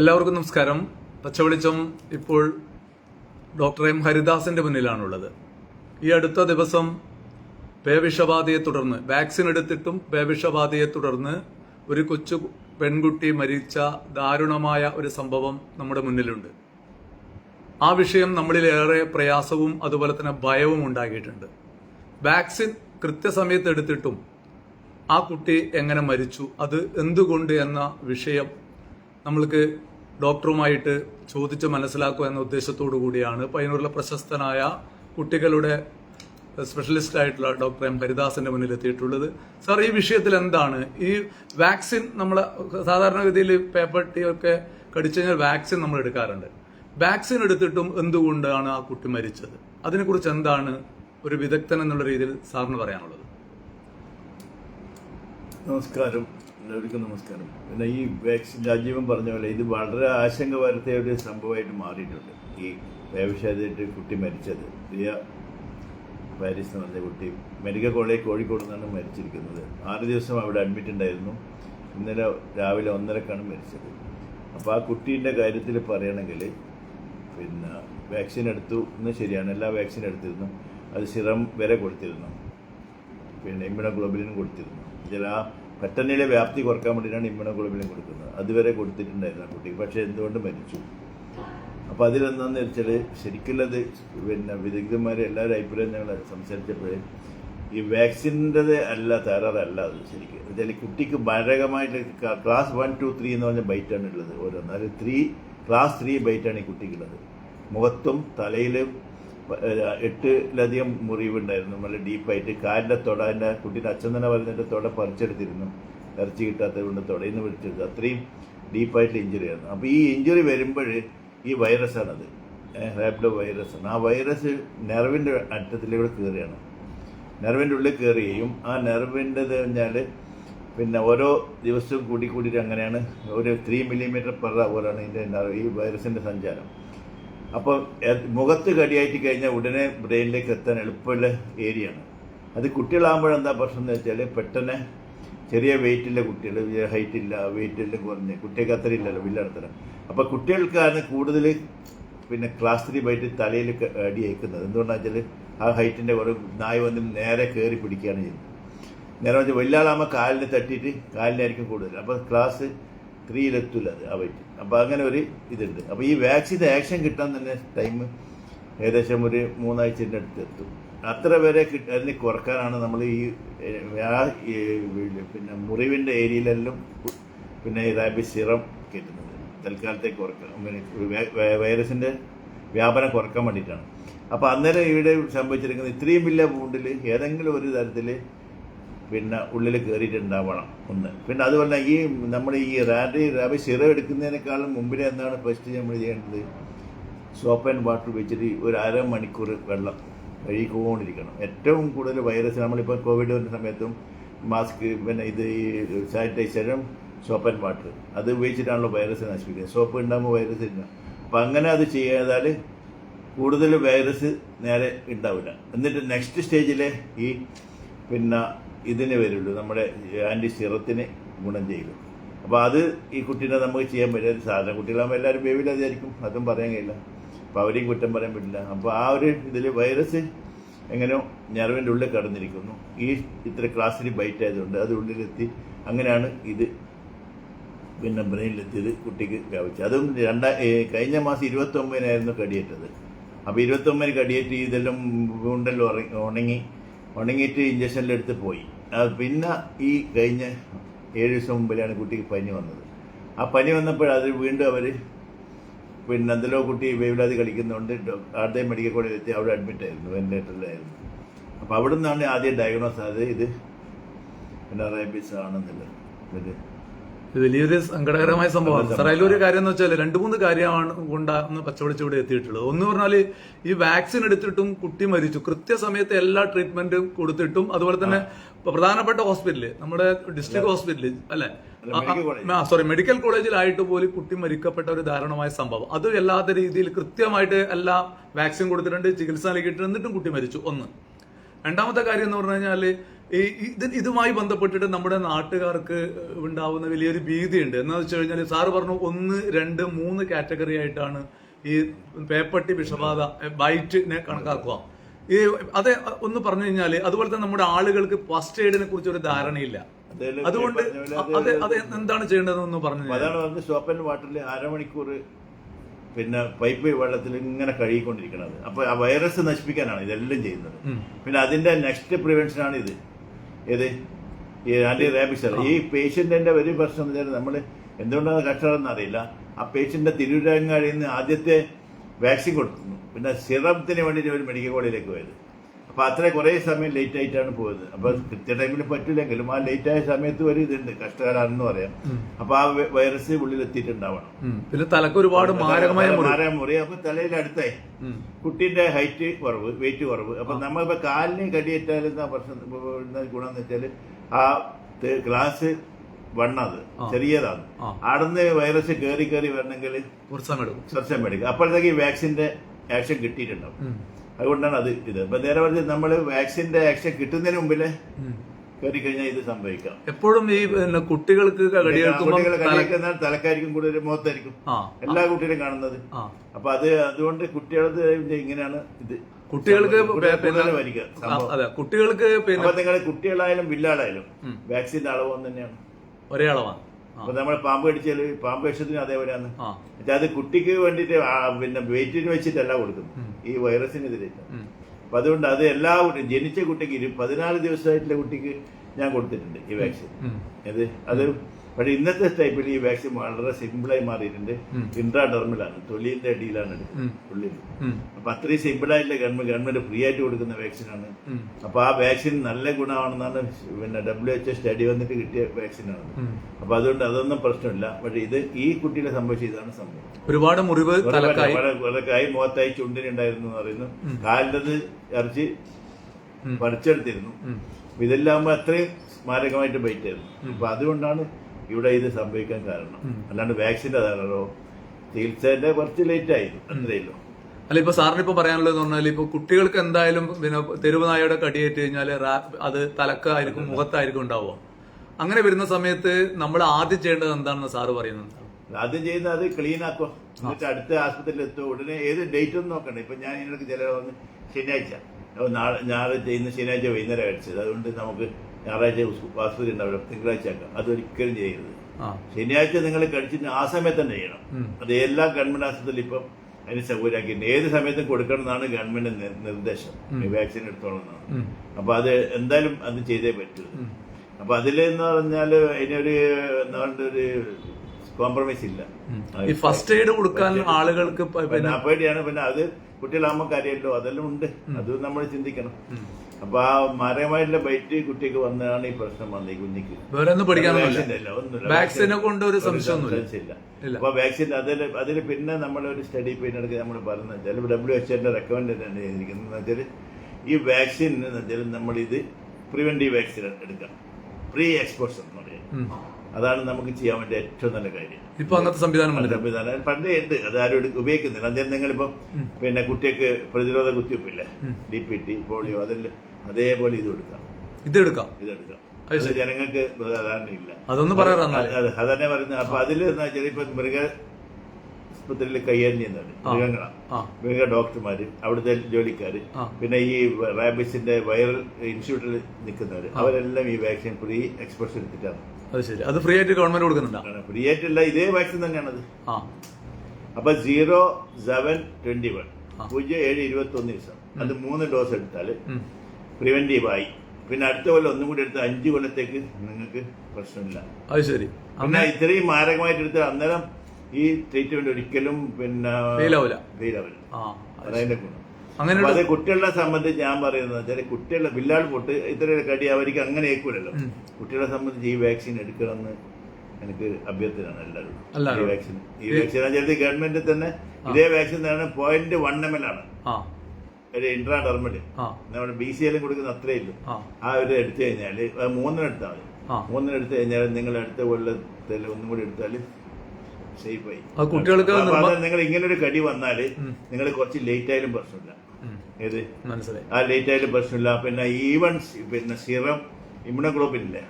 എല്ലാവർക്കും നമസ്കാരം. പച്ചവെളിച്ചം ഇപ്പോൾ ഡോക്ടർ എം ഹരിദാസിന്റെ മുന്നിലാണുള്ളത്. ഈ അടുത്ത ദിവസം പേവിഷബാധയെ തുടർന്ന് വാക്സിൻ എടുത്തിട്ടും പേവിഷബാധയെ തുടർന്ന് ഒരു കൊച്ചു പെൺകുട്ടി മരിച്ച ദാരുണമായ ഒരു സംഭവം നമ്മുടെ മുന്നിലുണ്ട്. ആ വിഷയം നമ്മളിലേറെ പ്രയാസവും അതുപോലെ തന്നെ ഭയവും ഉണ്ടാക്കിയിട്ടുണ്ട്. വാക്സിൻ കൃത്യസമയത്ത് എടുത്തിട്ടും ആ കുട്ടി എങ്ങനെ മരിച്ചു അത് എന്തുകൊണ്ട് എന്ന വിഷയം നമ്മൾക്ക് ഡോക്ടറുമായിട്ട് ചോദിച്ച് മനസ്സിലാക്കുക എന്ന ഉദ്ദേശത്തോടു കൂടിയാണ് പയ്യന്നൂരിലെ പ്രശസ്തനായ കുട്ടികളുടെ സ്പെഷ്യലിസ്റ്റ് ആയിട്ടുള്ള ഡോക്ടർ എം ഹരിദാസിന്റെ മുന്നിൽ എത്തിയിട്ടുള്ളത്. സാർ ഈ വിഷയത്തിൽ എന്താണ്? ഈ വാക്സിൻ നമ്മൾ സാധാരണഗതിയിൽ പേപ്പർ ടീ ഒക്കെ കടിച്ചു കഴിഞ്ഞാൽ വാക്സിൻ നമ്മൾ എടുക്കാറുണ്ട്. വാക്സിൻ എടുത്തിട്ടും എന്തുകൊണ്ടാണ് ആ കുട്ടി മരിച്ചത്? അതിനെക്കുറിച്ച് എന്താണ് ഒരു വിദഗ്ധൻ എന്നുള്ള രീതിയിൽ സാറിന് പറയാനുള്ളത്? നമസ്കാരം. എല്ലാവർക്കും നമസ്കാരം. പിന്നെ ഈ വാക്സിൻ രാജീവൻ പറഞ്ഞ പോലെ ഇത് വളരെ ആശങ്ക വരുത്തിയ ഒരു സംഭവമായിട്ട് മാറിയിട്ടുണ്ട്. ഈ പേവിഷാദായിട്ട് കുട്ടി മരിച്ചത്. പ്രിയ പാരീസ് എന്ന് പറഞ്ഞ കുട്ടി മെഡിക്കൽ കോളേജ് കോഴിക്കോട് നിന്നാണ് മരിച്ചിരിക്കുന്നത്. ആറ് ദിവസം അവിടെ അഡ്മിറ്റ് ഉണ്ടായിരുന്നു. ഇന്നലെ രാവിലെ ഒന്നരക്കാണ് മരിച്ചത്. അപ്പോൾ ആ കുട്ടീന്റെ കാര്യത്തിൽ പറയണമെങ്കിൽ പിന്നെ വാക്സിൻ എടുത്തു എന്ന് ശരിയാണ്. എല്ലാ വാക്സിൻ എടുത്തിരുന്നു. അത് സിറം വരെ കൊടുത്തിരുന്നു. പിന്നെ ഇമ്മ്യൂണോഗ്ലോബുലിൻ കൊടുത്തിരുന്നു. ഇതിൽ ആ പെട്ടെന്നിലെ വ്യാപ്തി കുറയ്ക്കാൻ വേണ്ടിയിട്ടാണ് ഇമ്മ്യൂണോഗ്ലോബുലിൻ കൊടുക്കുന്നത്. അതുവരെ കൊടുത്തിട്ടുണ്ടായിരുന്നു ആ കുട്ടിക്ക്. പക്ഷേ എന്തുകൊണ്ട് മരിച്ചു? അപ്പോൾ അതിലെന്താണെന്ന് വെച്ചാൽ ശരിക്കുള്ളത് പിന്നെ വിദഗ്ധന്മാരെ എല്ലാവരും അഭിപ്രായം ഞങ്ങൾ സംസാരിച്ചപ്പോൾ ഈ വാക്സിന്റെത് അല്ല തകരാറല്ല അത് ശരിക്കും. വെച്ചാൽ കുട്ടിക്ക് മാരകമായിട്ട് ക- ക്ലാസ് വൺ ടു ത്രീ എന്ന് പറഞ്ഞ ബൈറ്റാണ് ഉള്ളത് ഓരോന്ന്. അത് ത്രീ ക്ലാസ് ത്രീ ബൈറ്റാണ് ഈ കുട്ടിക്കുള്ളത്. മുഖത്തും തലയിലും എട്ടിലധികം മുറിവുണ്ടായിരുന്നു. നല്ല ഡീപ്പായിട്ട് കാലിന്റെ തൊട എന്റെ കുട്ടീന്റെ അച്ഛൻ തന്നെ പറഞ്ഞിട്ട് തൊട പറിച്ചെടുത്തിരുന്നു. ഇറച്ചി കിട്ടാത്തത് കൊണ്ട് തൊടയിൽ നിന്ന് പിടിച്ചെടുത്തു. അത്രയും ഡീപ്പായിട്ട് ഇഞ്ചുറി ആയിരുന്നു അപ്പോൾ ഈ ഇഞ്ചുറി വരുമ്പോൾ ഈ വൈറസാണത് റാപ്പിഡോ വൈറസാണ് ആ വൈറസ് നെർവിന്റെ അറ്റത്തിലൂടെ കയറുകയാണ്. നെർവിന്റെ ഉള്ളിൽ കയറുകയും ആ നെർവിന്റെ പറഞ്ഞാൽ പിന്നെ ഓരോ ദിവസവും കൂടി കൂടിയിട്ട് അങ്ങനെയാണ്. ഒരു ത്രീ മില്ലിമീറ്റർ പെർ അവറാണ് ഇതിന്റെ ഈ വൈറസിന്റെ സഞ്ചാരം. അപ്പോൾ മുഖത്ത് കടിയായിട്ട് കഴിഞ്ഞാൽ ഉടനെ ബ്രെയിനിലേക്ക് എത്താൻ എളുപ്പമുള്ള ഏരിയയാണ്. അത് കുട്ടികളാകുമ്പോഴെന്താ പ്രശ്നം എന്ന് വെച്ചാൽ പെട്ടെന്ന് ചെറിയ വെയിറ്റുള്ള കുട്ടികൾ ഹൈറ്റ് ഇല്ല വെയിറ്റ് എല്ലാം കുറഞ്ഞ് കുട്ടികൾക്ക് അത്ര ഇല്ലല്ലോ വില്ലടത്തരം അപ്പോൾ കുട്ടികൾക്കാണ് കൂടുതൽ പിന്നെ ക്ലാസ് ത്രീ ബൈറ്റ് തലയിൽ അടി അയക്കുന്നത് എന്തുകൊണ്ടാണെന്ന് വെച്ചാൽ ആ ഹൈറ്റിന്റെ ഒരു നായ് വന്ന് നേരെ കയറി പിടിക്കുകയാണ് ചെയ്യുന്നത്. നേരെ വെച്ചാൽ വലിയ ആളാകുമ്പോൾ കാലിന് തട്ടിയിട്ട് കാലിനായിരിക്കും കൂടുതൽ അപ്പോൾ ക്ലാസ് ത്രീയിലെത്തില്ല അത് ആ വെയിറ്റ് അപ്പോൾ അങ്ങനെ ഒരു ഇതുണ്ട്. അപ്പോൾ ഈ വാക്സിൻ ആക്ഷൻ കിട്ടാൻ തന്നെ ടൈം ഏകദേശം ഒരു മൂന്നാഴ്ചന്റെ അടുത്ത് എത്തും. അത്ര വരെ കിട്ട അതിന് കുറക്കാനാണ് നമ്മൾ ഈ പിന്നെ മുറിവിന്റെ ഏരിയയിലെല്ലാം പിന്നെ ഈ റാബി സിറം കയറ്റുന്നത്. തൽക്കാലത്തേക്ക് വൈ- വൈറസിന്റെ വ്യാപനം കുറയ്ക്കാൻ വേണ്ടിയിട്ടാണ്. അപ്പോൾ അന്നേരം ഇവിടെ സംഭവിച്ചിരിക്കുന്നത് ഇത്രയും വലിയ പൂണ്ടിൽ ഏതെങ്കിലും ഒരു തരത്തിൽ പിന്നെ ഉള്ളിൽ കയറിയിട്ടുണ്ടാവണം ഒന്ന്. പിന്നെ അതുപോലെ ഈ നമ്മൾ ഈ റാഡി റാബി സിറം എടുക്കുന്നതിനേക്കാളും മുമ്പിൽ എന്താണ് ഫസ്റ്റ് നമ്മൾ ചെയ്യേണ്ടത്? സോപ്പ് ആൻഡ് വാട്ടർ ഉപയോഗിച്ചിട്ട് ഒരു അര മണിക്കൂർ വെള്ളം കഴുകിക്കൊണ്ടിരിക്കണം. ഏറ്റവും കൂടുതൽ വൈറസ് നമ്മളിപ്പോൾ കോവിഡ് വരുന്ന സമയത്തും മാസ്ക് പിന്നെ ഇത് ഈ സാനിറ്റൈസറും സോപ്പ് ആൻഡ് വാട്ടർ അത് ഉപയോഗിച്ചിട്ടാണല്ലോ വൈറസ് നശിപ്പിക്കുന്നത്. സോപ്പ് ഉണ്ടാകുമ്പോൾ വൈറസ് ഇല്ല. അപ്പം അങ്ങനെ അത് ചെയ്താൽ കൂടുതൽ വൈറസ് നേരെ ഉണ്ടാവില്ല. എന്നിട്ട് നെക്സ്റ്റ് സ്റ്റേജിൽ ഈ പിന്നെ ഇതിന് വരുള്ളൂ നമ്മുടെ ആന്റി സിറത്തിന് ഗുണം ചെയ്യും അപ്പോൾ അത് ഈ കുട്ടീനെ നമുക്ക് ചെയ്യാൻ പറ്റില്ല സാധാരണ കുട്ടികളാകുമ്പോൾ എല്ലാവരും ബേബിയിലായിരിക്കും അതും പറയാൻ കഴിയില്ല. അപ്പോൾ അവരെയും കുറ്റം പറയാൻ പറ്റില്ല. അപ്പോൾ ആ ഒരു ഇതിൽ വൈറസ് എങ്ങനെയോ ഞരവിന്റെ ഉള്ളിൽ കടന്നിരിക്കുന്നു. ഈ ഇത്ര ക്ലാസ്സിൽ ബൈറ്റ് ആയതുകൊണ്ട് അത് ഉള്ളിലെത്തി. അങ്ങനെയാണ് ഇത് പിന്നെ ബ്രെയിനിലെത്തിയത് കുട്ടിക്ക് വ്യാപിച്ചത്. അതും രണ്ടാ കഴിഞ്ഞ മാസം ഇരുപത്തി ഒമ്പതിനായിരുന്നു കടിയേറ്റത്. അപ്പോൾ ഇരുപത്തി ഒമ്പതിന് കടിയേറ്റ് ഇതെല്ലാം ഉണ്ടല്ലോ ഉണങ്ങി. ഉണങ്ങിയിട്ട് ഇഞ്ചക്ഷനിലെടുത്ത് പോയി. പിന്നെ ഈ കഴിഞ്ഞ ഏഴ് ദിവസം മുമ്പിലാണ് കുട്ടിക്ക് പനി വന്നത്. ആ പനി വന്നപ്പോൾ അത് വീണ്ടും അവർ പിന്നെ എന്തെല്ലോ കുട്ടി വേവിലാതി കളിക്കുന്നതുകൊണ്ട് ആദ്യ മെഡിക്കൽ കോളേജിൽ എത്തി അവിടെ അഡ്മിറ്റായിരുന്നു വെന്റിലേറ്ററിലായിരുന്നു അപ്പോൾ അവിടെ നിന്നാണ് ആദ്യം ഡയഗ്നോസ് ആയത് ഇത് പിന്നെ റേബീസ് ആണെന്നുള്ളത്. ഇത് വലിയൊരു സങ്കടകരമായ സംഭവമാണ്. സാർ അതിലൊരു കാര്യം എന്ന് വെച്ചാൽ രണ്ട് മൂന്ന് കാര്യമാണ് കൊണ്ടാണ് പച്ചവളിച്ച് ഇവിടെ എത്തിയിട്ടുള്ളത്. ഒന്ന് പറഞ്ഞാൽ ഈ വാക്സിൻ എടുത്തിട്ടും കുട്ടി മരിച്ചു. കൃത്യസമയത്ത് എല്ലാ ട്രീറ്റ്മെന്റും കൊടുത്തിട്ടും അതുപോലെ തന്നെ പ്രധാനപ്പെട്ട ഹോസ്പിറ്റൽ നമ്മുടെ ഡിസ്ട്രിക്ട് ഹോസ്പിറ്റൽ അല്ലെ? സോറി മെഡിക്കൽ കോളേജിലായിട്ട് പോലും കുട്ടി മരിക്കപ്പെട്ട ഒരു ദാരുണമായ സംഭവം. അത് എല്ലാത്ത രീതിയിൽ കൃത്യമായിട്ട് എല്ലാ വാക്സിൻ കൊടുത്തിട്ടുണ്ട് ചികിത്സ നൽകിയിട്ടുണ്ട് എന്നിട്ടും കുട്ടി മരിച്ചു. ഒന്ന്. രണ്ടാമത്തെ കാര്യം എന്ന് പറഞ്ഞു കഴിഞ്ഞാൽ ഈ ഇത് ഇതുമായി ബന്ധപ്പെട്ടിട്ട് നമ്മുടെ നാട്ടുകാർക്ക് ഉണ്ടാവുന്ന വലിയൊരു ഭീതിയുണ്ട്. എന്ന് വെച്ച് കഴിഞ്ഞാൽ സാറ് പറഞ്ഞു ഒന്ന് രണ്ട് മൂന്ന് കാറ്റഗറി ആയിട്ടാണ് ഈ പേപ്പട്ടി വിഷബാധ ബൈറ്റിനെ കണക്കാക്കുക. ഈ അത് ഒന്ന് പറഞ്ഞു കഴിഞ്ഞാൽ അതുപോലെ തന്നെ നമ്മുടെ ആളുകൾക്ക് ഫസ്റ്റ് എയ്ഡിനെ കുറിച്ച് ഒരു ധാരണയില്ല. അതുകൊണ്ട് അതെ അത് എന്താണ് ചെയ്യേണ്ടതെന്ന് പറഞ്ഞു അതാണ് പറഞ്ഞത് ആൻഡ് വാട്ടറിൽ അരമണിക്കൂർ പിന്നെ പൈപ്പ് വെള്ളത്തിൽ ഇങ്ങനെ കഴുകിക്കൊണ്ടിരിക്കുന്നത് അപ്പൊ ആ വൈറസ് നശിപ്പിക്കാനാണ് ഇതെല്ലാം ചെയ്യുന്നത്. പിന്നെ അതിന്റെ നെക്സ്റ്റ് പ്രിവെൻഷൻ ആണ് ഇത്. ഏത്? ഈ ആന്റി റാബിസ് ഈ പേഷ്യന്റിന്റെ ഒരു പ്രശ്നം എന്ന് വെച്ചാൽ നമ്മൾ എന്തുകൊണ്ടാണ് കഷ്ടമെന്ന് അറിയില്ല. ആ പേഷ്യന്റിന്റെ തിരുവിതാങ്ങാടിയിൽ നിന്ന് ആദ്യത്തെ വാക്സിൻ കൊടുക്കുന്നു പിന്നെ സിറത്തിന് വേണ്ടിയിട്ട് ഒരു മെഡിക്കൽ കോളേജിലേക്ക് പോയത്. അപ്പോൾ അത്ര കുറേ സമയം ലേറ്റ് ആയിട്ടാണ് പോയത്. അപ്പോൾ കൃത്യ ടൈമിൽ പറ്റില്ലെങ്കിലും ആ ലേറ്റ് ആയ സമയത്ത് ഒരു ഇതുണ്ട് കഷ്ടകാലാണെന്ന് പറയാം. അപ്പോൾ ആ വൈറസ് ഉള്ളിൽ എത്തിയിട്ടുണ്ടാവണം. പിന്നെ തലക്ക് ഒരുപാട് മാരകമായ മുറി. മാരക മുറി. അപ്പോൾ തലയിൽ അടുത്തായി കുട്ടീന്റെ ഹൈറ്റ് കുറവ് വെയിറ്റ് കുറവ്. അപ്പോൾ നമ്മളിപ്പോൾ കാലിന് കടിയേറ്റാൽ എന്താ പ്രശ്നം ഗുണം എന്ന് വെച്ചാൽ ആ ഗ്ലാസ് വണ്ണത് ചെറിയതാണ്. ആ. ആടുന്ന് വൈറസ് കയറി കയറി വരണമെങ്കിൽ കുറച്ച് സമയം എടുക്കും. എടുക്കും. അപ്പോഴത്തേക്ക് ഈ വാക്സിന്റെ ആക്ഷൻ കിട്ടിയിട്ടുണ്ടാവും. അതുകൊണ്ടാണ് അത് ഇത്. ഇപ്പൊ നേരെ പറഞ്ഞ് നമ്മൾ വാക്സിന്റെ ആക്ഷൻ കിട്ടുന്നതിന് മുമ്പിൽ. കയറി കഴിഞ്ഞാൽ ഇത് സംഭവിക്കാം. എപ്പോഴും ഈ കുട്ടികൾക്ക് കളിയേക്കുന്ന തലക്കായിരിക്കും കൂടുതൽ മുഖത്തായിരിക്കും. എല്ലാ കുട്ടികളും കാണുന്നത്. അപ്പൊ അത് അതുകൊണ്ട് കുട്ടികളത് ഇങ്ങനെയാണ് ഇത്. കുട്ടികൾക്ക് അതെ കുട്ടികൾക്ക് പിന്നെ നിങ്ങൾ കുട്ടികളായാലും വില്ലാളായാലും വാക്സിന്റെ അളവ് ഒന്ന് തന്നെയാണ്. ഒരേ അളവാണ് അപ്പൊ നമ്മൾ പാമ്പ് കടിച്ചാൽ പാമ്പ് വിഷത്തിന് അതേപോലെയാണ്. പക്ഷെ അത് കുട്ടിക്ക് വേണ്ടിയിട്ട് പിന്നെ വെയിറ്റിന് വെച്ചിട്ടല്ല കൊടുക്കുന്നത്. ഈ വൈറസിനെതിരെ. അപ്പൊ അതുകൊണ്ട് അത് എല്ലാ കുട്ടിയും ജനിച്ച കുട്ടിക്ക് പതിനാല് ദിവസമായിട്ടുള്ള കുട്ടിക്ക് ഞാൻ കൊടുത്തിട്ടുണ്ട് ഈ വാക്സിൻ. അത് അത് പക്ഷെ ഇന്നത്തെ ടൈപ്പിൽ ഈ വാക്സിൻ വളരെ സിമ്പിളായി മാറിയിട്ടുണ്ട്. ഇൻട്രാ ഡെർമിലാണ് തൊലിന്റെ അടിയിലാണ് ഉള്ളിൽ. അപ്പൊ അത്രയും സിമ്പിളായിട്ടുള്ള ഗവൺമെന്റ് ഗവൺമെന്റ് ഫ്രീ ആയിട്ട് കൊടുക്കുന്ന വാക്സിനാണ്. അപ്പൊ ആ വാക്സിൻ നല്ല ഗുണമാണെന്നാണ് പിന്നെ ഡബ്ല്യു എച്ച് സ്റ്റഡി വന്നിട്ട് കിട്ടിയ വാക്സിനാണ്. അപ്പൊ അതുകൊണ്ട് അതൊന്നും പ്രശ്നമില്ല. പക്ഷെ ഇത് ഈ കുട്ടിയുടെ സംഭവിച്ച ഇതാണ് സംഭവം. ഒരുപാട് മുറിവ് തലക്കായി. കൈ മുഖത്തായി ചുണ്ടിനുണ്ടായിരുന്നു എന്ന് പറയുന്നു. കാലിന്റെത് ഇറച്ചി. പറിച്ചെടുത്തിരുന്നു. ഇതെല്ലാം ആകുമ്പോ അത്രയും സ്മാരകമായിട്ട് ബൈറ്റായിരുന്നു. അപ്പൊ അതുകൊണ്ടാണ് ഇവിടെ ഇത് സംഭവിക്കാൻ കാരണം. അല്ലാണ്ട് വാക്സിന്റെ അതാണല്ലോ. ചികിത്സേന്റെ കുറച്ച് ലേറ്റ് ആയി അത്രയല്ലോ അല്ല ഇപ്പൊ സാറിന് ഇപ്പൊ പറയാനുള്ളത് പറഞ്ഞാൽ ഇപ്പൊ കുട്ടികൾക്ക് എന്തായാലും പിന്നെ തെരുവ് നായയുടെ കടിയേറ്റ് കഴിഞ്ഞാൽ അത് തലക്കായിരിക്കും മുഖത്തായിരിക്കും ഉണ്ടാവുക. അങ്ങനെ വരുന്ന സമയത്ത് നമ്മൾ ആദ്യം ചെയ്യേണ്ടത് എന്താണെന്ന് സാറ് പറയുന്നത്? ആദ്യം ചെയ്യുന്നത് അത് ക്ലീൻ ആക്കുക. എന്നിട്ട് അടുത്ത ആശുപത്രിയിൽ എത്തുക. ഉടനെ ഏത് ഡേറ്റ് ഒന്നും നോക്കണ്ട. ഇപ്പൊ ഞാൻ ഇതിനൊക്കെ ചില വന്ന് ശനിയാഴ്ച. നാളെ ഞായറാഴ്ച ഇന്ന് ശനിയാഴ്ച വൈകുന്നേരം അടിച്ചത്. അതുകൊണ്ട് നമുക്ക് ഞായറാഴ്ച ആശുപത്രി ഉണ്ടാവില്ല. തിങ്കളാഴ്ച ആക്കാം. അതൊരിക്കലും ചെയ്യരുത്. ശനിയാഴ്ച നിങ്ങൾ കഴിച്ചിട്ട് ആ സമയത്ത് തന്നെ ചെയ്യണം. അത് എല്ലാ ഗവൺമെന്റ് ആശുപത്രിയിലും ഇപ്പം അതിന് സൗകര്യമാക്കിയിട്ടുണ്ട്. ഏത് സമയത്തും കൊടുക്കണം എന്നാണ് ഗവൺമെന്റ് നിർദ്ദേശം. ഈ വാക്സിൻ എടുത്തോളം എന്നാണ്. അപ്പൊ അത് എന്തായാലും അത് ചെയ്തേ പറ്റൂ. അപ്പൊ അതിലെന്ന് പറഞ്ഞാൽ അതിനൊരു എന്താ ഒരു കോംപ്രമൈസ് ഇല്ല. ഈ ഫസ്റ്റ് എയ്ഡ് കൊടുക്കാൻ ആളുകൾക്ക് പേടിയാണ്. പിന്നെ അത് കുട്ടികളാകുമ്പോൾ കാര്യമല്ലോ. അതെല്ലാം ഉണ്ട്. അത് നമ്മൾ ചിന്തിക്കണം. അപ്പൊ ആ മരമായിട്ടുള്ള ബൈറ്റ് കുട്ടിക്ക് വന്നതാണ് ഈ പ്രശ്നം വന്നത് ഈ കുഞ്ഞിക്ക്. വേറെ ഒന്നും ഒന്നുമില്ല. വാക്സിനെ കൊണ്ട് ഒരു സംശയമൊന്നുമില്ല. അപ്പൊ വാക്സിൻ അതിൽ അതിൽ പിന്നെ നമ്മളൊരു സ്റ്റഡി പിന്നെടുക്കുക നമ്മൾ പറയുന്നത് വെച്ചാൽ ഡബ്ല്യു എച്ച് എന്റെ റെക്കമെൻഡ് തന്നെ ചെയ്തിരിക്കുന്നത്. വെച്ചാൽ ഈ വാക്സിൻ എന്ന് വെച്ചാൽ നമ്മൾ ഇത് പ്രിവെന്റീവ് വാക്സിൻ എടുക്കാം. പ്രീ എക്സ്പോഷർ എന്ന് പറയും. ഉം. അതാണ് നമുക്ക് ചെയ്യാൻ പറ്റിയ ഏറ്റവും നല്ല കാര്യം. ഇപ്പൊ അങ്ങനത്തെ സംവിധാനം സംവിധാനം. പണ്ടേ ഉണ്ട്. അത് ആരും ഉപയോഗിക്കുന്നില്ല. അദ്ദേഹം നിങ്ങളിപ്പം പിന്നെ കുട്ടിയൊക്കെ പ്രതിരോധ കുത്തിവെപ്പില്ലേ? ഡി പി ടി പോളിയോ അതെല്ലാം അതേപോലെ ഇത് എടുക്കാം. ഇതെടുക്കാം ഇതെടുക്കാം ജനങ്ങൾക്ക് ഇല്ല. അതൊന്ന് പറയാറാണ് അതന്നെ പറയുന്നത്. അപ്പൊ അതിൽ എന്താ വെച്ചാൽ ഇപ്പൊ മൃഗ ആസ്പത്രിയിൽ കൈകാര്യം ചെയ്യുന്നുണ്ട് മൃഗങ്ങളാണ് മൃഗ ഡോക്ടർമാര് അവിടുത്തെ ജോലിക്കാര്. പിന്നെ ഈ റാബിസിന്റെ വൈറൽ ഇൻസ്റ്റിറ്റ്യൂട്ടിൽ നിൽക്കുന്നവര് അവരെല്ലാം ഈ വാക്സിൻ ഫ്രീ എക്സ്പോഷർ എടുത്തിട്ടാണ്. അത് ശരി. അത് ഫ്രീ ആയിട്ട് ഗവൺമെന്റ് കൊടുക്കുന്നുണ്ടോ? ഫ്രീ ആയിട്ടുള്ള ഇതേ വാക്സിൻ തന്നെയാണത്. ആ. അപ്പൊ സീറോ സെവൻ ട്വന്റി വൺ പൂജ്യം ഏഴ് ഇരുപത്തി ഒന്ന് ദിവസം അത് മൂന്ന് ഡോസ് എടുത്താൽ. പ്രിവെന്റീവ് ആയി. പിന്നെ അടുത്ത കൊല്ലം ഒന്നും കൂടി എടുത്ത് അഞ്ച് കൊല്ലത്തേക്ക് നിങ്ങൾക്ക് പ്രശ്നമില്ല. അത് ശരി. പിന്നെ ഇത്രയും മാരകമായിട്ട് എടുത്താൽ അന്നേരം ഈ ട്രീറ്റ്മെന്റ് ഒരിക്കലും പിന്നെ ഫെയിലാവില്ല ഫെയിലാവില്ല അതിന്റെ ഗുണം. അങ്ങനെ അത് കുട്ടികളെ സംബന്ധിച്ച് ഞാൻ പറയുന്നത് വെച്ചാൽ കുട്ടികളെ വില്ലാൾ പൊട്ട് ഇത്ര കടി അവർക്ക് അങ്ങനെ ഏക്കൂലല്ലോ കുട്ടികളെ സംബന്ധിച്ച് ഈ വാക്സിൻ എടുക്കണമെന്ന് എനിക്ക് അഭ്യർത്ഥനയാണ് എല്ലാവരും. ഈ വാക്സിൻ ഈ വാക്സിൻ വെച്ചാൽ ഗവൺമെന്റ് തന്നെ ഇതേ വാക്സിൻ തന്നെ പോയിന്റ് വൺ എം എൽ ആണ്. ഒരു ഇൻട്രാ ഡെർമൽ ആ. നമ്മുടെ ബി സി എല്ലാം കൊടുക്കുന്ന അത്രേ ഇല്ല ആ ഒരു എടുത്തു കഴിഞ്ഞാൽ മൂന്നിനെടുത്താൽ മതി. മൂന്നിനെടുത്തു കഴിഞ്ഞാൽ നിങ്ങൾ അടുത്ത കൊല്ലത്തിൽ ഒന്നും കൂടി എടുത്താൽ സേഫ് ആയി. അത് കുട്ടികൾക്ക് നിങ്ങൾ ഇങ്ങനെ ഒരു കടി വന്നാൽ നിങ്ങൾ കുറച്ച് ലേറ്റ് ആയാലും പ്രശ്നമില്ല. ഏത്? മനസ്സിലായി. ആ ലേറ്റ് ആയാലും പ്രശ്നമില്ല. പിന്നെ ഈവൺ പിന്നെ സിറം ഇല്ലേ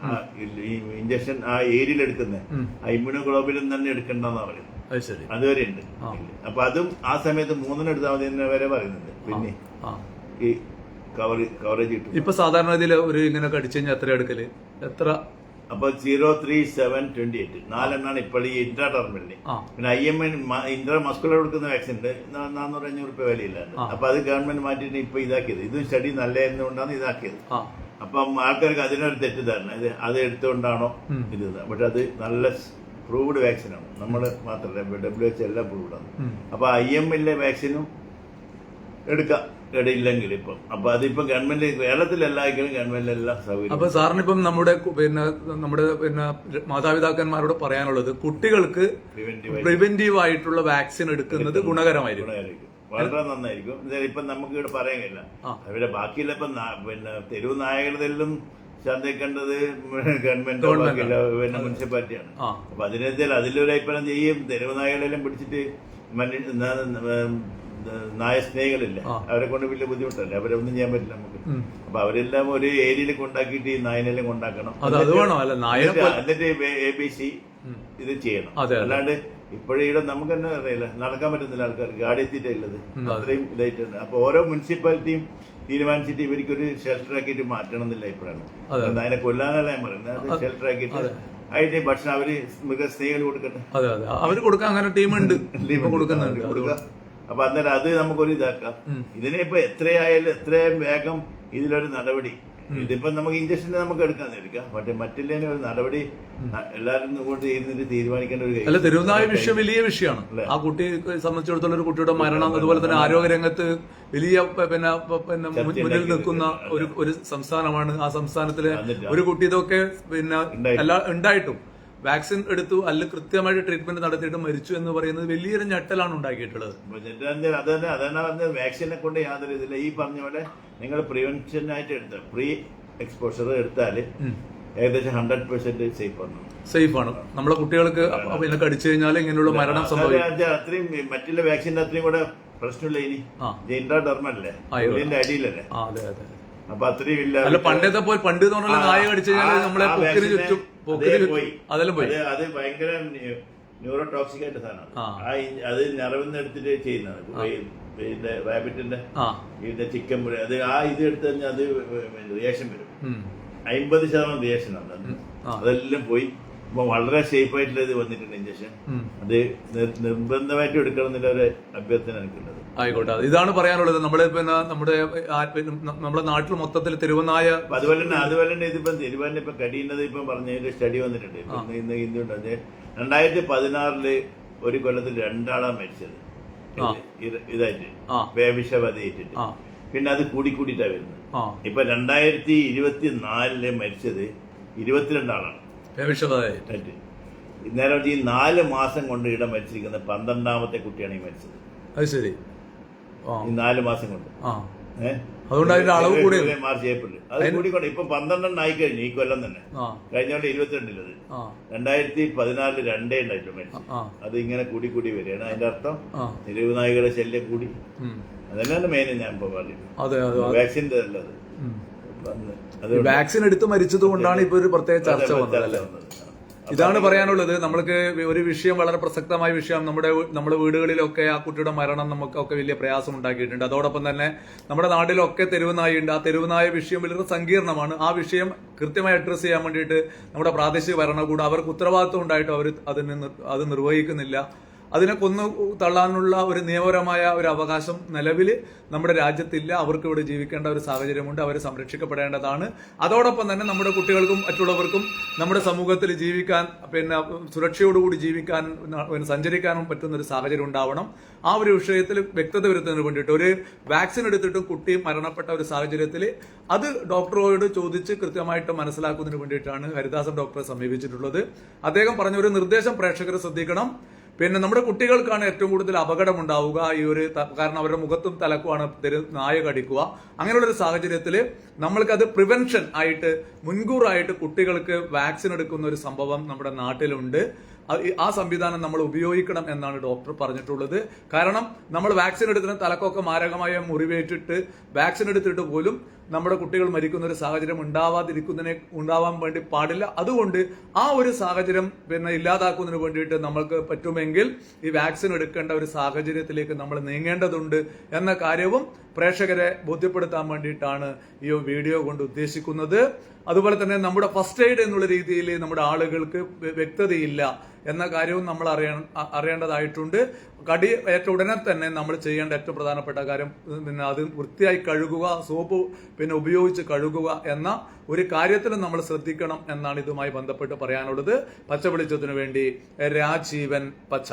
ഈ ഇഞ്ചക്ഷൻ ആ ഏരിയയിൽ എടുക്കുന്നത്. ആ ഇമ്മ്യൂണോഗ്ലോബിൻ തന്നെ എടുക്കണ്ടെന്നാ പറയുന്നത്. അതുവരെ ഉണ്ട്. അപ്പൊ അതും ആ സമയത്ത് മൂന്നിന് എടുത്താൽ മതി എന്ന് വരെ പറയുന്നുണ്ട്. പിന്നെ ഈ കവറേജ് കിട്ടും. ഇപ്പൊ സാധാരണ ഇതിൽ ഒരു ഇങ്ങനെ കടിച്ചു കഴിഞ്ഞാൽ എത്ര എടുക്കൽ? എത്ര അപ്പൊ zero three seven twenty eight നാലെണ്ണാണ് ഇപ്പോൾ ഈ ഇൻട്രാ ടെർമിനലിന് പിന്നെ I M N intramuscular കൊടുക്കുന്ന വാക്സിൻ നാനൂറ് അഞ്ഞൂറ് രൂപ വിലയില്ലാണ്ട് അപ്പോൾ അപ്പൊ അത് ഗവൺമെന്റ് മാറ്റിയിട്ട് ഇപ്പൊ ഇതാക്കിയത്. ഇതും സ്റ്റഡി നല്ലതെന്നുകൊണ്ടാണ് ഇതാക്കിയത്. ആ. അപ്പം ആൾക്കാർക്ക് അതിനൊരു തെറ്റിദ്ധാരണ. ഇത് അത് എടുത്തുകൊണ്ടാണോ. ഇത് പക്ഷെ അത് നല്ല പ്രൂവ്ഡ് വാക്സിനാണ് നമ്മൾ മാത്രമല്ല ഡബ്ല്യു എച്ച് എല്ലാം പ്രൂവ്ഡാണ് അപ്പോൾ ഐ എം എല്ലെ വാക്സിനും എടുക്കാം. ഇടയില്ലെങ്കിൽ ഇപ്പം അപ്പൊ അതിപ്പോ ഗവൺമെന്റ് കേരളത്തിലെല്ലാവർക്കും ഗവൺമെന്റിലെല്ലാം സൗകര്യം അപ്പൊ സാറിനിപ്പം നമ്മുടെ പിന്നെ നമ്മുടെ പിന്നെ മാതാപിതാക്കന്മാരോട് പറയാനുള്ളത് കുട്ടികൾക്ക് പ്രിവെന്റീവ് ആയിട്ടുള്ള വാക്സിൻ എടുക്കുന്നത് ഗുണകരമായിരിക്കും. വളരെ നന്നായിരിക്കും. ഇപ്പൊ നമുക്ക് ഇവിടെ പറയാൻ കഴിയില്ല. അവരുടെ അവരെ ബാക്കിയുള്ള ഇപ്പൊ പിന്നെ തെരുവ് നായകളുടെല്ലാം ശ്രദ്ധിക്കേണ്ടത് ഗവൺമെന്റ് ഗവൺമെന്റ് പിന്നെ മുനിസിപ്പാലിറ്റിയാണ്. അപ്പൊ അതിനെത്തിയാൽ അതിലൊരു അഭിപ്രായം ചെയ്യും. തെരുവ് നായകളെല്ലാം പിടിച്ചിട്ട് മനുഷ്യ നായ സ്നേഹികളില്ല. അവരെ കൊണ്ട് വലിയ ബുദ്ധിമുട്ടല്ലേ. അവരെ ഒന്നും ചെയ്യാൻ പറ്റില്ല നമുക്ക്. അപ്പൊ അവരെല്ലാം ഒരു ഏരിയയിൽ കൊണ്ടാക്കിയിട്ട് ഈ നായനെല്ലാം കൊണ്ടാക്കണം. എന്നിട്ട് എ ബി സി ഇത് ചെയ്യണം. അല്ലാണ്ട് ഇപ്പോഴും നമുക്ക് തന്നെ അറിയില്ല. നടക്കാൻ പറ്റുന്നില്ല ആൾക്കാർ ഗാഡി ഉള്ളത്. അത്രയും ഇതായിട്ടുണ്ട് അപ്പൊ ഓരോ മുനിസിപ്പാലിറ്റിയും തീരുമാനിച്ചിട്ട് ഇവർക്കൊരു ഷെൽട്ടർ ആക്കിയിട്ട് മാറ്റണം എന്നില്ല ഇപ്പോഴാണ് അതെ. അതിനെ കൊല്ലാനല്ല ഞാൻ പറയുന്നത്. ഷെൽട്ടർ ആക്കിയിട്ട് അതിന്റെ ഭക്ഷണം അവർ മൃഗസ്നേഹികൾ കൊടുക്കട്ടെ. അതെ അതെ. അവർ കൊടുക്കാൻ അങ്ങനെ ടീമുണ്ട് കൊടുക്കുന്നുണ്ട്. കൊടുക്കുക അപ്പൊ അന്നേരം അത് നമുക്കൊരു ഇതാക്കാം. ഇതിനെ ഇപ്പൊ എത്രയായാലും എത്രയും വേഗം ഇതിലൊരു നടപടി. ഇതിപ്പോ നമുക്ക് ഇഞ്ചക്ഷൻ നമുക്ക് എടുക്കാൻ എടുക്കാം പക്ഷെ മറ്റുള്ളതിന് ഒരു നടപടി എല്ലാവരും കൂടി ഇരുന്നിട്ട് തീരുമാനിക്കേണ്ട ഒരു അല്ല തിരുവനന്തപുരം തെരുവുനായ വിഷയം വലിയ വിഷയമാണ്. ആ കുട്ടിയെ സംബന്ധിച്ചിടത്തോളം ഒരു കുട്ടിയുടെ മരണം അതുപോലെ തന്നെ ആരോഗ്യ ആരോഗ്യരംഗത്ത് വലിയ പിന്നെ പിന്നെ മുന്നിൽ നിൽക്കുന്ന ഒരു ഒരു സംസ്ഥാനമാണ് ആ സംസ്ഥാനത്തിലെ ഒരു കുട്ടി ഇതൊക്കെ പിന്നെ എല്ലാ ഉണ്ടായിട്ടും. വാക്സിൻ എടുത്തു അല്ല കൃത്യമായിട്ട് ട്രീറ്റ്മെന്റ് നടത്തിയിട്ട് മരിച്ചു എന്ന് പറയുന്നത് വലിയൊരു ഞെട്ടലാണ് ഉണ്ടാക്കിയിട്ടുള്ളത്. അത് തന്നെ അതാണ് പറഞ്ഞത് വാക്സിനെ കൊണ്ട് യാതൊരു ഇതില്ല. ഈ പറഞ്ഞ പോലെ നിങ്ങൾ പ്രിവെൻഷൻ ആയിട്ട് എടുത്ത പ്രീ എക്സ്പോഷർ എടുത്താൽ ഏകദേശം ഹൺഡ്രഡ് പെർസെന്റ് സേഫ് ആണ്. സേഫ് ആണ്. നമ്മളെ കുട്ടികൾക്ക് പിന്നെ കടിച്ചു കഴിഞ്ഞാൽ ഇങ്ങനെയുള്ള മരണം സംഭവിക്കും. അത് അത്രയും മറ്റുള്ള വാക്സിന്റെ അത്രയും കൂടെ പ്രശ്നമില്ല ഇനി. ജെൻഡർ ഡെർമല്ലേ അടിയിലല്ലേ? അതെ അതെ അപ്പൊ അത്രയും ഇല്ല. പണ്ടത്തെ പോലെ പണ്ട് എന്ന് പറഞ്ഞാൽ നായ കടിച്ചു കഴിഞ്ഞാൽ നമ്മളെ ചുറ്റും പോയി. അതെല്ലാം പോയി. അത് ഭയങ്കര ന്യൂറോ ടോക്സിക് ആയിട്ട് സാധനമാണ് അത് ഞരവിന്ന് എടുത്തിട്ട് ചെയ്യുന്നതാണ്. പിന്നെ റാബിറ്റിന്റെ ഇതിന്റെ ചിക്കൻ മുറി. അത് ആ ഇത് എടുത്തു കഴിഞ്ഞാൽ അത് റിയാക്ഷൻ വരും. അമ്പത് ശതമാനം റിയാക്ഷൻ ആണ്. അതെല്ലാം പോയി. ഇപ്പൊ വളരെ സേഫ് ആയിട്ടുള്ള ഇത് വന്നിട്ടുണ്ട് ഇഞ്ചക്ഷൻ. അത് നിർബന്ധമായിട്ട് നിർബന്ധമായിട്ടും എടുക്കണം എന്നുള്ള ഒരു അഭ്യർത്ഥന എനിക്കുള്ളത് ആയിക്കോട്ടെ. ഇതാണ് പറയാനുള്ളത്. നമ്മുടെ പിന്നെ നമ്മുടെ നമ്മുടെ നാട്ടിൽ മൊത്തത്തിൽ തിരുവനായ അതുപോലെ തന്നെ അതുപോലെ തന്നെ ഇതിപ്പം തിരുവനന്തപുരം ഇപ്പൊ കടിയുന്നത് ഇപ്പം പറഞ്ഞ സ്റ്റഡി വന്നിട്ടുണ്ട്. ഇന്ന് ഇന്ന് ഇന്നുണ്ട് അതെ രണ്ടായിരത്തി പതിനാറിൽ ഒരു കൊല്ലത്തിൽ രണ്ടാളാ മരിച്ചത്. ഇതായിട്ട്. വേവിഷവതയേറ്റിട്ട് പിന്നെ അത് കൂടി കൂടിയിട്ടാ വരുന്നത് ഇപ്പൊ രണ്ടായിരത്തി ഇരുപത്തി നാലിൽ മരിച്ചത് ഇരുപത്തിരണ്ടാളാണ്. നേരം ഈ നാല് മാസം കൊണ്ട് ഇവിടെ മരിച്ചിരിക്കുന്ന പന്ത്രണ്ടാമത്തെ കുട്ടിയാണ് ഈ മരിച്ചത്. അത് ശരി. ഈ നാല് മാസം കൊണ്ട്. ഏഹ് അതുകൊണ്ട് അതിന്റെ അളവ് കൂടി മാർച്ച് ഏപ്രിൽ അത് കൂടിക്കൊണ്ട് ഇപ്പൊ പന്ത്രണ്ടെണ്ണം ആയി കഴിഞ്ഞു ഈ കൊല്ലം തന്നെ. കഴിഞ്ഞോണ്ട് കഴിഞ്ഞ ഇരുപത്തിരണ്ടിലത്. ആ. രണ്ടായിരത്തി പതിനാലിൽ രണ്ടേ ഉണ്ടായിട്ടു മരിച്ചു അത് ഇങ്ങനെ കൂടി കൂടി വരികയാണ് അതിന്റെ അർത്ഥം? തെരുവ് നായികളുടെ ശല്യം കൂടി. അതെല്ലാം മെയിൻ ഞാൻ ഇപ്പൊ പറയുന്നത് വാക്സിന്റെ അതെ അല്ലത് അത് വാക്സിൻ എടുത്ത് മരിച്ചത് കൊണ്ടാണ് ഇപ്പൊ ഒരു പ്രത്യേക ചർച്ച വന്നത്. ഇതാണ് പറയാനുള്ളത്. നമ്മൾക്ക് ഒരു വിഷയം വളരെ പ്രസക്തമായ വിഷയം. നമ്മുടെ നമ്മുടെ വീടുകളിലൊക്കെ ആ കുട്ടിയുടെ മരണം നമുക്കൊക്കെ വലിയ പ്രയാസം ഉണ്ടാക്കിയിട്ടുണ്ട്. അതോടൊപ്പം തന്നെ നമ്മുടെ നാട്ടിലൊക്കെ തെരുവുനായി ഉണ്ട് ആ തെരുവുനായ വിഷയം വളരെ സങ്കീർണമാണ്. ആ വിഷയം കൃത്യമായി അഡ്രസ്സ് ചെയ്യാൻ വേണ്ടിയിട്ട് നമ്മുടെ പ്രാദേശിക ഭരണകൂടം അവർക്ക് ഉത്തരവാദിത്വം ഉണ്ടായിട്ടും അവർ അതിന് അത് നിർവഹിക്കുന്നില്ല. അതിനെ കൊന്നു തള്ളാനുള്ള ഒരു നിയമപരമായ ഒരു അവകാശം നിലവിൽ നമ്മുടെ രാജ്യത്തില്ല. അവർക്ക് ഇവിടെ ജീവിക്കേണ്ട ഒരു സാഹചര്യമുണ്ട്. അവർ സംരക്ഷിക്കപ്പെടേണ്ടതാണ്. അതോടൊപ്പം തന്നെ നമ്മുടെ കുട്ടികൾക്കും മറ്റുള്ളവർക്കും നമ്മുടെ സമൂഹത്തിൽ ജീവിക്കാൻ പിന്നെ സുരക്ഷയോടുകൂടി ജീവിക്കാൻ സഞ്ചരിക്കാനും പറ്റുന്ന ഒരു സാഹചര്യം ഉണ്ടാവണം. ആ ഒരു വിഷയത്തിൽ വ്യക്തത വരുത്തുന്നതിന് വേണ്ടിയിട്ട് ഒരു വാക്സിൻ എടുത്തിട്ടും കുട്ടി മരണപ്പെട്ട ഒരു സാഹചര്യത്തിൽ അത് ഡോക്ടറോട് ചോദിച്ച് കൃത്യമായിട്ട് മനസ്സിലാക്കുന്നതിന് വേണ്ടിയിട്ടാണ് ഹരിദാസൻ ഡോക്ടറെ സമീപിച്ചിട്ടുള്ളത്. അദ്ദേഹം പറഞ്ഞ ഒരു നിർദ്ദേശം പ്രേക്ഷകർ ശ്രദ്ധിക്കണം. പിന്നെ നമ്മുടെ കുട്ടികൾക്കാണ് ഏറ്റവും കൂടുതൽ അപകടം ഉണ്ടാവുക ഈ ഒരു കാരണം അവരുടെ മുഖത്തും തലക്കുമാണ് നായ കടിക്കുക അങ്ങനെയുള്ള ഒരു സാഹചര്യത്തിൽ നമ്മൾക്കത് പ്രിവെൻഷൻ ആയിട്ട് മുൻകൂറായിട്ട് കുട്ടികൾക്ക് വാക്സിൻ എടുക്കുന്ന ഒരു സംഭവം നമ്മുടെ നാട്ടിലുണ്ട്. ആ സംവിധാനം നമ്മൾ ഉപയോഗിക്കണം എന്നാണ് ഡോക്ടർ പറഞ്ഞിട്ടുള്ളത്. കാരണം നമ്മൾ വാക്സിൻ എടുക്കുന്ന തലക്കൊക്കെ മാരകമായ മുറിവേറ്റിട്ട് വാക്സിൻ എടുത്തിട്ട് പോലും നമ്മുടെ കുട്ടികൾ മരിക്കുന്ന ഒരു സാഹചര്യം ഉണ്ടാവാതിരിക്കുന്നതിനെ ഉണ്ടാവാൻ വേണ്ടി പാടില്ല. അതുകൊണ്ട് ആ ഒരു സാഹചര്യം പിന്നെ ഇല്ലാതാക്കുന്നതിന് വേണ്ടിയിട്ട് നമ്മൾക്ക് പറ്റുമെങ്കിൽ ഈ വാക്സിൻ എടുക്കേണ്ട ഒരു സാഹചര്യത്തിലേക്ക് നമ്മൾ നീങ്ങേണ്ടതുണ്ട് എന്ന കാര്യവും പ്രേക്ഷകരെ ബോധ്യപ്പെടുത്താൻ വേണ്ടിയിട്ടാണ് ഈ വീഡിയോ കൊണ്ട് ഉദ്ദേശിക്കുന്നത്. അതുപോലെ തന്നെ നമ്മുടെ ഫസ്റ്റ് എയ്ഡ് എന്നുള്ള രീതിയിൽ നമ്മുടെ ആളുകൾക്ക് വ്യക്തതയില്ല എന്ന കാര്യവും നമ്മൾ അറിയ അറിയേണ്ടതായിട്ടുണ്ട്. കടി ഏറ്റ ഉടനെ തന്നെ നമ്മൾ ചെയ്യേണ്ട ഏറ്റവും പ്രധാനപ്പെട്ട കാര്യം പിന്നെ അത് വൃത്തിയായി കഴുകുക സോപ്പ് പിന്നെ ഉപയോഗിച്ച് കഴുകുക എന്ന ഒരു കാര്യത്തിലും നമ്മൾ ശ്രദ്ധിക്കണം എന്നാണ് ഇതുമായി ബന്ധപ്പെട്ട് പറയാനുള്ളത്. പച്ച വെളിച്ചത്തിനു വേണ്ടി രാജീവൻ പച്ച.